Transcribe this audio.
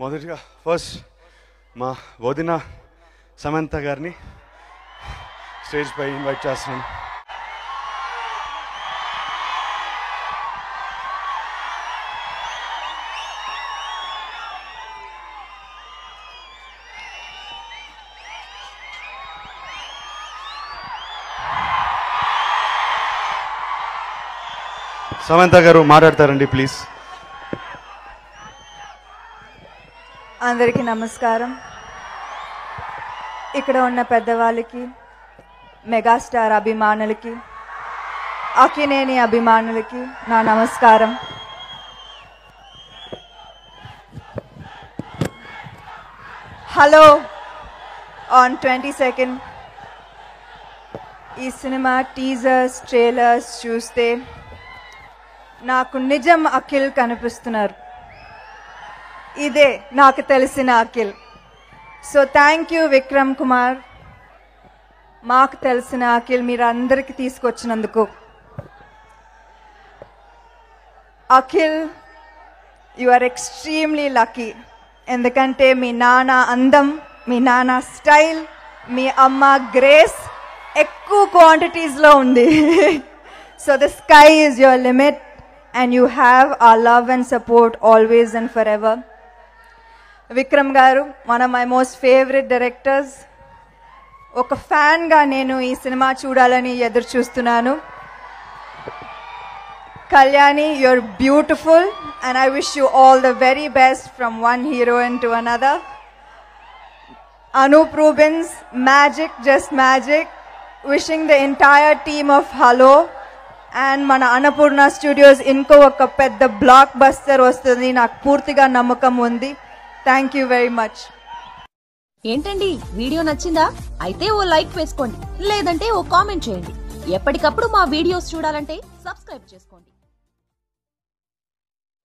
మొదటిగా ఫస్ట్ మా వదిన సమంత గారిని స్టేజ్ పై ఇన్వైట్ చేస్తున్నాను. సమంత గారు మాట్లాడతారండి ప్లీజ్. అందరికీ నమస్కారం. ఇక్కడ ఉన్న పెద్దవాళ్ళకి మెగాస్టార్ అభిమానులకి అకినేని అభిమానులకి నా నమస్కారం. హలో ఆన్ ట్వంటీ సెకండ్ ఈ సినిమా టీజర్స్ ట్రైలర్స్ చూస్తే నాకు నిజం అఖిల్ కనిపిస్తున్నారు. ఇదే నాకు తెలిసిన Akhil. So thank you Vikram Kumar. మాకు తెలిసిన అఖిల్ మీరు అందరికీ తీసుకొచ్చినందుకు. Akhil you are extremely lucky ఎందుకంటే మీ నాన్న అందం మీ నాన్న స్టైల్ మీ అమ్మ గ్రేస్ ఎక్కువ క్వాంటిటీస్లో ఉంది. So the sky is your limit and you have a love and support always and for ever Vikram garu one of my most favourite directors ఒక ఫ్యాన్గా నేను ఈ సినిమా చూడాలని ఎదురు చూస్తున్నాను Kalyani your beautiful and I wish you all the very best from one heroine to another Anup Rubens magic just magic wishing the entire team of Hello and మన Annapurna studios ఇంకో ఒక పెద్ద బ్లాక్ బస్టర్ వస్తుంది. నాకు పూర్తిగా నమ్మకం ఉంది. Thank you very much ఏంటండి? వీడియో నచ్చిందా? అయితే ఓ లైక్ వేసుకోండి. లేదంటే ఓ కామెంట్ చేయండి. ఎప్పటికప్పుడు మా వీడియోస్ చూడాలంటే సబ్స్క్రైబ్ చేసుకోండి.